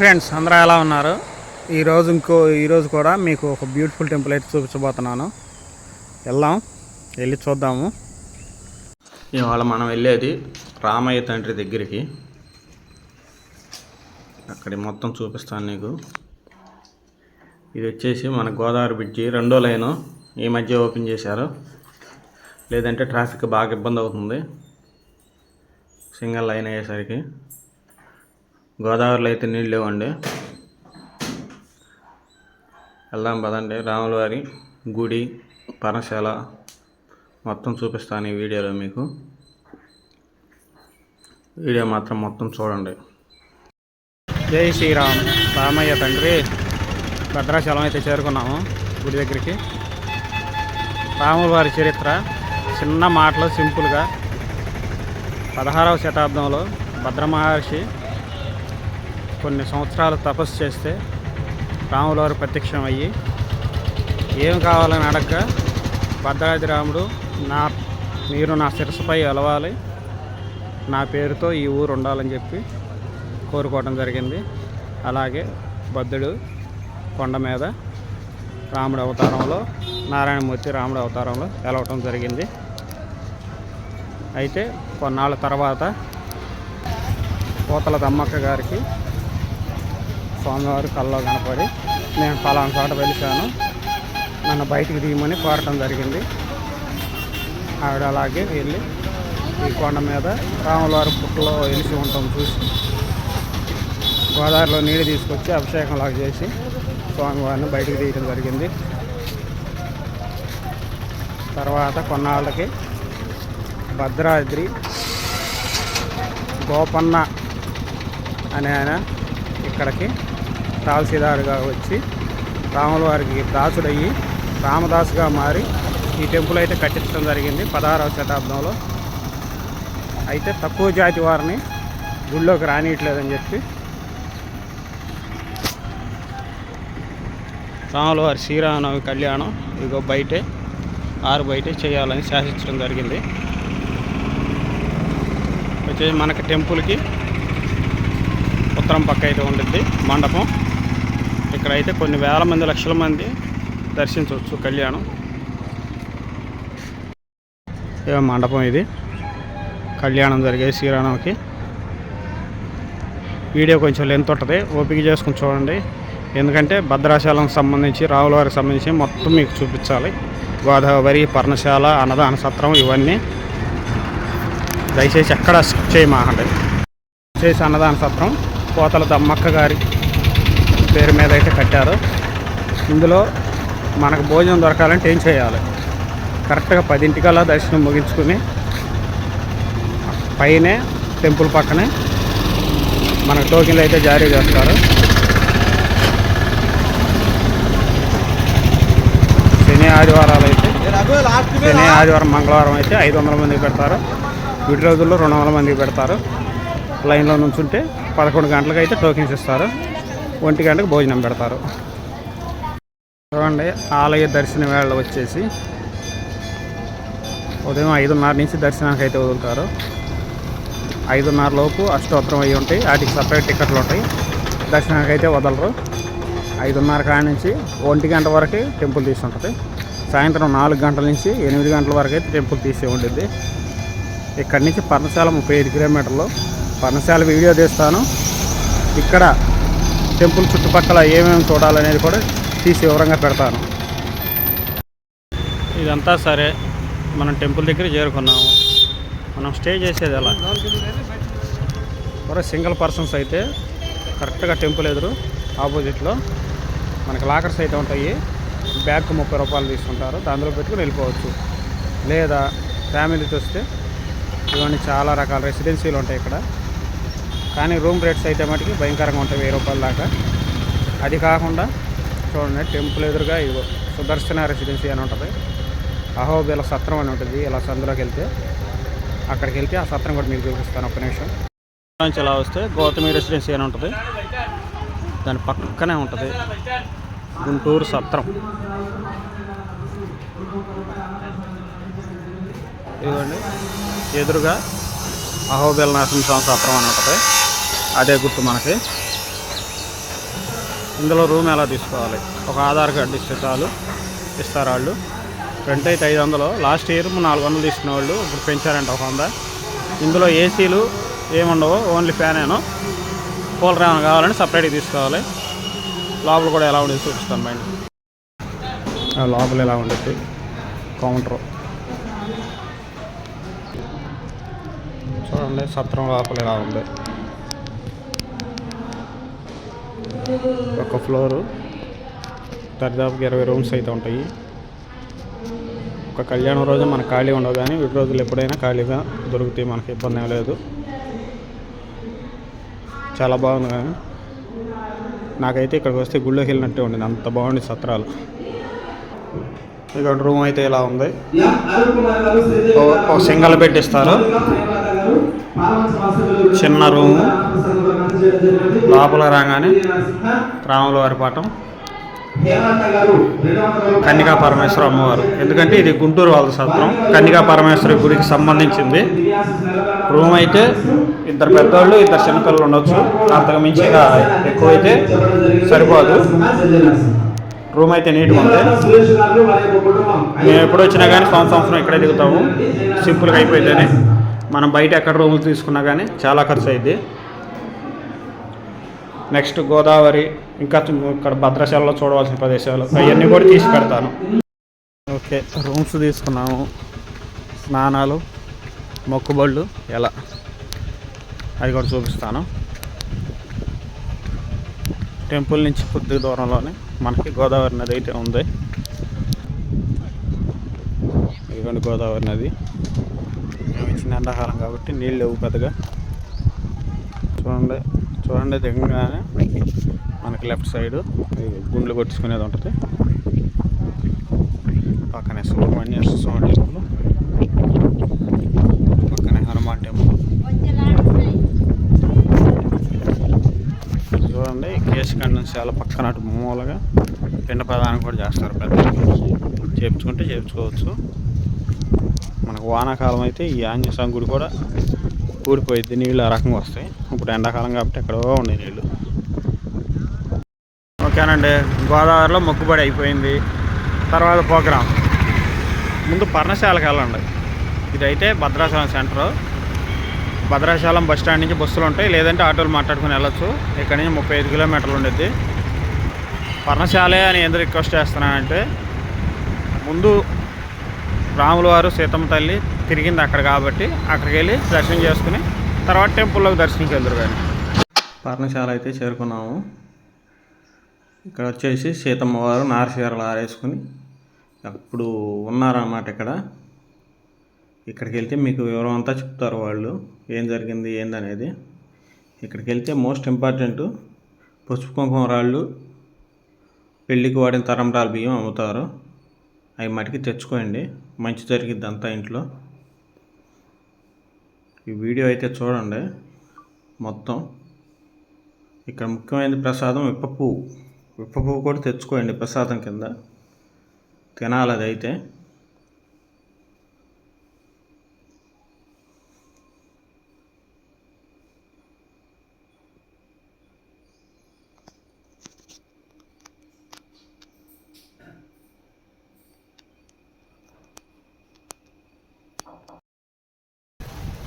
Friends అందరూ ఎలా ఉన్నారు? ఈరోజు ఇంకో ఈరోజు కూడా మీకు ఒక బ్యూటిఫుల్ టెంపుల్ అయితే చూపించబోతున్నాను. వెళ్దాం వెళ్ళి చూద్దాము. ఇవాళ మనం వెళ్ళేది రామయ్య తండ్రి దగ్గరికి. అక్కడ మొత్తం చూపిస్తాను నీకు. ఇది వచ్చేసి మన గోదావరి బ్రిడ్జి రెండో లైను ఈ మధ్య ఓపెన్ చేశారు. లేదంటే ట్రాఫిక్ బాగా ఇబ్బంది అవుతుంది. సింగిల్ లైన్ అయ్యేసరికి. గోదావరిలో అయితే నీళ్ళు లేవండి. వెళ్దాం పదండి. రాములవారి గుడి పరశాల మొత్తం చూపిస్తాను ఈ వీడియోలో మీకు. వీడియో మాత్రం మొత్తం చూడండి. జై శ్రీరామ్. రామయ్య తండ్రి భద్రాచలం అయితే చేరుకున్నాము గుడి దగ్గరికి. రాముల వారి చరిత్ర చిన్న మాటలు సింపుల్గా పదహారవ శతాబ్దంలో భద్ర మహర్షి కొన్ని సంవత్సరాలు తపస్సు చేస్తే రాములవారు ప్రత్యక్షం అయ్యి ఏం కావాలని అడగ భద్రాది రాముడు నా మీరు నా శిరస్సుపై అలవాలి. నా పేరుతో ఈ ఊరు ఉండాలని చెప్పి కోరుకోవడం జరిగింది. అలాగే బద్దుడు కొండ మీద రాముడు అవతారంలో నారాయణమూర్తి రాముడు అవతారంలో వెలవటం జరిగింది. అయితే కొన్నాళ్ళ తర్వాత పోతల దమ్మక్క గారికి స్వామివారు కళ్ళలో కనపడి నేను ఫలానా చోట వెలిశాను నన్ను బయటికి తీయమని కోరటం జరిగింది. ఆవిడ అలాగే వెళ్ళి ఈ కొండ మీద రాములవారి పుట్టలో వెలిసి ఉంటాం చూసి గోదావరిలో నీళ్ళు తీసుకొచ్చి అభిషేకం లాగా చేసి స్వామివారిని బయటికి తీయడం జరిగింది. తర్వాత కొన్నాళ్ళకి భద్రాద్రి గోపన్న అనే ఆయన ఇక్కడికి తాల్సీదారుగా వచ్చి రాముల వారికి దాసుడయ్యి రామదాసుగా మారి ఈ టెంపుల్ అయితే కట్టించడం జరిగింది పదహారవ శతాబ్దంలో. అయితే తక్కువ జాతి వారిని గుళ్ళోకి రానియట్లేదని చెప్పి రాముల వారి శ్రీరామనవమి కళ్యాణం ఇదిగో బయటే ఆరు బయటే చేయాలని శాసించడం జరిగింది. వచ్చేసి మనకి టెంపుల్కి ఉత్తరం పక్క అయితే ఉండిద్ది మండపం. ఇక్కడైతే కొన్ని వేల మంది లక్షల మంది దర్శించవచ్చు కళ్యాణం. ఇదే మండపం ఇది. కళ్యాణం జరిగేది శ్రీరామకి వీడియో కొంచెం లెంత్ ఉంటుంది. ఓపిక చేసుకుని చూడండి. ఎందుకంటే భద్రాచలం సంబంధించి రావులవారికి సంబంధించి మొత్తం మీకు చూపించాలి. గోదావరి పర్ణశాల అన్నదాన సత్రం ఇవన్నీ దయచేసి ఎక్కడ స్కిప్ చేయమాకండి. చేసి అన్నదాన సత్రం కోతల దమ్మక్క గారి పేరు మీద అయితే కట్టారు. ఇందులో మనకు భోజనం దొరకాలంటే ఏం చేయాలి? కరెక్ట్గా పదింటికల్లా దర్శనం ముగించుకుని పైనే టెంపుల్ పక్కనే మనకు టోకెన్లు అయితే జారీ చేస్తారు. శని ఆదివారాలు అయితే శని ఆదివారం మంగళవారం అయితే ఐదు వందల మందికి పెడతారు. వీటి రోజుల్లో రెండు వందల మందికి పెడతారు. లైన్లో నుంచుంటే పదకొండు గంటలకు అయితే టోకెన్స్ ఇస్తారు. ఒంటి గంటకు భోజనం పెడతారు. చూడండి ఆలయ దర్శన వేళ వచ్చేసి ఉదయం ఐదున్నర నుంచి దర్శనానికి అయితే వదులుతారు. ఐదున్నర లోపు అష్టోత్తరం అయ్యి ఉంటాయి. వాటికి సపరేట్ టికెట్లు ఉంటాయి. దర్శనానికి అయితే వదలరు. ఐదున్నర కాడ నుంచి ఒంటి గంట వరకు టెంపుల్ తీసి ఉంటుంది. సాయంత్రం నాలుగు గంటల నుంచి ఎనిమిది గంటల వరకు అయితే టెంపుల్ తీసే ఉండిద్ది. ఇక్కడి నుంచి పర్ణశాల ముప్పై ఐదు కిలోమీటర్లు. పర్ణశాల వీడియో తీస్తాను. ఇక్కడ టెంపుల్ చుట్టుపక్కల ఏమేమి చూడాలనేది కూడా తీసి వివరంగా పెడతాను. ఇదంతా సరే. మనం టెంపుల్ దగ్గర చేరుకున్నాము. మనం స్టే చేసేది ఎలా? కూడా సింగిల్ పర్సన్స్ అయితే కరెక్ట్గా టెంపుల్ ఎదురు ఆపోజిట్లో మనకి లాకర్స్ అయితే ఉంటాయి. బ్యాగ్ ముప్పై రూపాయలు తీసుకుంటారు. దాంట్లో పెట్టుకుని వెళ్ళిపోవచ్చు. లేదా ఫ్యామిలీతో వస్తే ఇవన్నీ చాలా రకాల రెసిడెన్సీలు ఉంటాయి ఇక్కడ. కానీ రూమ్ రేట్స్ అయితే మటుకి భయంకరంగా ఉంటాయి వెయ్యి రూపాయల దాకా. అది కాకుండా చూడండి టెంపుల్ ఎదురుగా ఇదిగో సుదర్శన రెసిడెన్సీ అని ఉంటుంది. అహోబిల సత్రం అని ఉంటుంది ఇలా సందులోకి వెళ్తే. అక్కడికి వెళ్తే ఆ సత్రం కూడా మీకు చూపిస్తాను ఒక నిమిషం. నుంచి ఇలా వస్తే గౌతమి రెసిడెన్సీ అని ఉంటుంది. దాని పక్కనే ఉంటుంది గుంటూరు సత్రం. ఇదిగోండి ఎదురుగా అహోబిల నరసింహస్వామి సత్రం అని ఉంటుంది. అదే గుర్తు మనకి. ఇందులో రూమ్ ఎలా తీసుకోవాలి? ఒక ఆధార్ కార్డు ఇస్తే చాలు. ఇస్తారు వాళ్ళు రెంట్ అయితే ఐదు వందలు. లాస్ట్ ఇయర్ నాలుగు వందలు తీసుకున్న వాళ్ళు ఇప్పుడు పెంచారంట ఒక వంద. ఇందులో ఏసీలు ఏముండవు? ఓన్లీ ఫ్యానేను కూలర్ ఏమైనా కావాలంటే సపరేట్గా తీసుకోవాలి. లోపల కూడా ఎలా ఉండేది చూపిస్తాను మైండ్ లోపల ఎలా ఉండేది? కౌంటర్. చూడండి సత్రం లోపల ఎలా ఉంది? ఒక ఫ్లోరు. దరిదాపుకి ఇరవై రూమ్స్ అయితే ఉంటాయి. ఒక కళ్యాణం రోజు మనకు ఖాళీ ఉండవు కానీ వీటి రోజులు ఎప్పుడైనా ఖాళీగా దొరుకుతాయి. మనకి ఇబ్బంది ఏం లేదు. చాలా బాగుంది కానీ. నాకైతే ఇక్కడికి వస్తే గుళ్ళోకి వెళ్ళినట్టే ఉండింది. అంత బాగుంది సత్రాలు. ఇక్కడ రూమ్ అయితే ఇలా ఉంది. ఒక సింగల్ బెడ్ ఇస్తారు. చిన్న రూము. లోపల రాగానే రాముల వారి పాఠం. కన్నికా పరమేశ్వర అమ్మవారు. ఎందుకంటే ఇది గుంటూరు వాళ్ళ సత్రం కన్నికా పరమేశ్వరి గుడికి సంబంధించింది. రూమ్ అయితే ఇద్దరు పెద్దవాళ్ళు ఇద్దరు చిన్నపిల్లలు ఉండొచ్చు. అంతకు మించిగా ఎక్కువైతే సరిపోదు. రూమ్ అయితే నీట్గా ఉంది. మేము ఎప్పుడు వచ్చినా కానీ సంవత్సరం సంవత్సరం ఇక్కడే దిగుతాము. సింపుల్గా అయిపోయిందని మనం బయట ఎక్కడ రూములు తీసుకున్నా కానీ చాలా ఖర్చు అయింది నెక్స్ట్ గోదావరి ఇంకా ఇక్కడ భద్రశాలలో చూడవలసిన ప్రదేశాలు అవన్నీ కూడా తీసి పెడతాను. ఓకే రూమ్స్ తీసుకున్నాము. స్నానాలు మొక్కుబళ్ళు ఎలా? అది కూడా చూపిస్తాను. టెంపుల్ నుంచి కొద్ది దూరంలోనే మనకి గోదావరి నది అయితే ఉంది. ఇదిగోండి గోదావరి నది. మేము ఇచ్చిన ఎండాకాలం కాబట్టి నీళ్ళు లేవు పెద్దగా. చూడండి. చూడండి దిగంగానే మనకి లెఫ్ట్ సైడ్ గుండ్లు కొట్టుకునేది ఉంటుంది. పక్కనే సుబ్రహ్మణ్య స్వామి టెంపుల్. పక్కనే హనుమాన్ టెంపుల్. చూడండి కేసు ఖండం చాలా పక్కన అటు మూలగా పిండ ప్రదానం కూడా చేస్తారు పెద్ద చేయించుకుంటే చేపించుకోవచ్చు మనకు వానాకాలం అయితే ఈ ఆంజనేయ స్వామి గుడి కూడా ఊడిపోయింది నీళ్ళు ఆ రకంగా వస్తాయి. ఇప్పుడు ఎండాకాలం కాబట్టి ఎక్కడో ఉన్నాయి నీళ్ళు. ఓకేనండి గోదావరిలో మొక్కుబడి అయిపోయింది. తర్వాత ప్రోగ్రాం ముందు పర్ణశాలకు వెళ్ళండి. ఇదైతే Bhadrachalam centre. Bhadrachalam bus stand నుంచి బస్సులు ఉంటాయి. లేదంటే ఆటోలు మాట్లాడుకుని వెళ్ళొచ్చు. ఇక్కడ నుంచి ముప్పై ఐదు కిలోమీటర్లు ఉండేది పర్ణశాలే అని ఎందుకు రిక్వెస్ట్ చేస్తున్నానంటే ముందు రాములవారు సీతమ్మ తల్లి తిరిగింది అక్కడ కాబట్టి అక్కడికి వెళ్ళి దర్శనం చేసుకుని తర్వాత టెంపుల్లోకి దర్శనంకి వెళ్తారు కానీ. పర్ణశాల అయితే చేరుకున్నాము. ఇక్కడ వచ్చేసి సీతమ్మ వారు నారసీరలు ఆరేసుకుని అప్పుడు ఉన్నారన్నమాట ఇక్కడ. ఇక్కడికి వెళ్తే మీకు వివరం అంతా చెప్తారు వాళ్ళు ఏం జరిగింది ఏందనేది. ఇక్కడికి వెళ్తే మోస్ట్ ఇంపార్టెంట్ పసుపు కుంకుమ రాళ్ళు పెళ్ళికి వాడిన తరంరాలు బియ్యం అమ్ముతారు. అవి మటుకి తెచ్చుకోండి మంచి జరిగిద్ది అంతా ఇంట్లో. ఈ వీడియో అయితే చూడండి. మొత్తం ఇక్కడ ముఖ్యమైనది ప్రసాదం విప్ప పువ్వు. విప్ప పువ్వు కూడా తెచ్చుకోండి ప్రసాదం కింద. తినాలి అది అయితే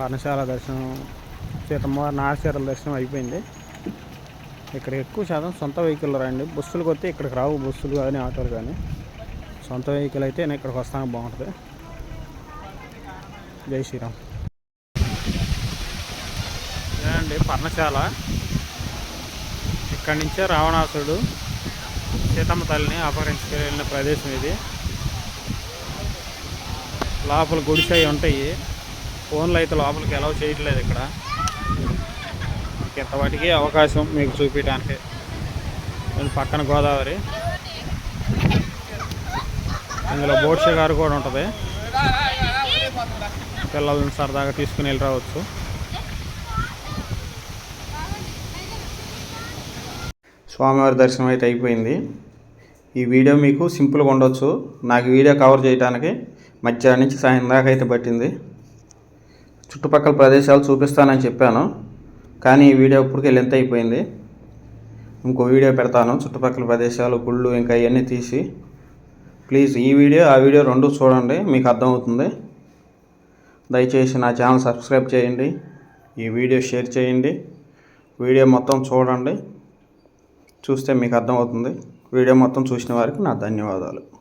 పర్ణశాల దర్శనం సీతమ్మవారి నాగశీరల దర్శనం అయిపోయింది. ఇక్కడ ఎక్కువ శాతం సొంత వెహికల్ రండి. బస్సులకు వస్తే ఇక్కడికి రావు బస్సులు కానీ ఆటోలు కానీ. సొంత వెహికల్ అయితే నేను ఇక్కడికి వస్తాను బాగుంటుంది. జై శ్రీరామ్. అండి పర్ణశాల. ఇక్కడి నుంచే రావణాసుడు సీతమ్మ తల్లిని అపహరించుకెళ్ళిన ప్రదేశం ఇది. లోపల గుడిసె ఉంటాయి. ఫోన్లు అయితే లోపలికి అలౌ చేయట్లేదు ఇక్కడ. ఇంతవాటికి అవకాశం మీకు చూపించడానికి. పక్కన గోదావరి. ఇందులో బోట్ షికారు కూడా ఉంటుంది. పిల్లల్ని సరదాగా తీసుకుని వెళ్ళి రావచ్చు. స్వామివారి దర్శనం అయితే అయిపోయింది. ఈ వీడియో మీకు సింపుల్గా ఉండొచ్చు. నాకు వీడియో కవర్ చేయడానికి మధ్యాహ్నం నుంచి సాయంత్రం దాకా అయితే పట్టింది. చుట్టుపక్కల ప్రదేశాలు చూపిస్తానని చెప్పాను. కానీ ఈ వీడియో ఇప్పటికే లెంత్ అయిపోయింది. ఇంకో వీడియో పెడతాను. చుట్టుపక్కల ప్రదేశాలు గుళ్ళు ఇంకా ఇవన్నీ తీసి. ప్లీజ్ ఈ వీడియో ఆ వీడియో రెండు చూడండి మీకు అర్థమవుతుంది. దయచేసి నా ఛానల్ సబ్స్క్రైబ్ చేయండి. ఈ వీడియో షేర్ చేయండి. వీడియో మొత్తం చూడండి. చూస్తే మీకు అర్థమవుతుంది. వీడియో మొత్తం చూసిన వారికి నా ధన్యవాదాలు.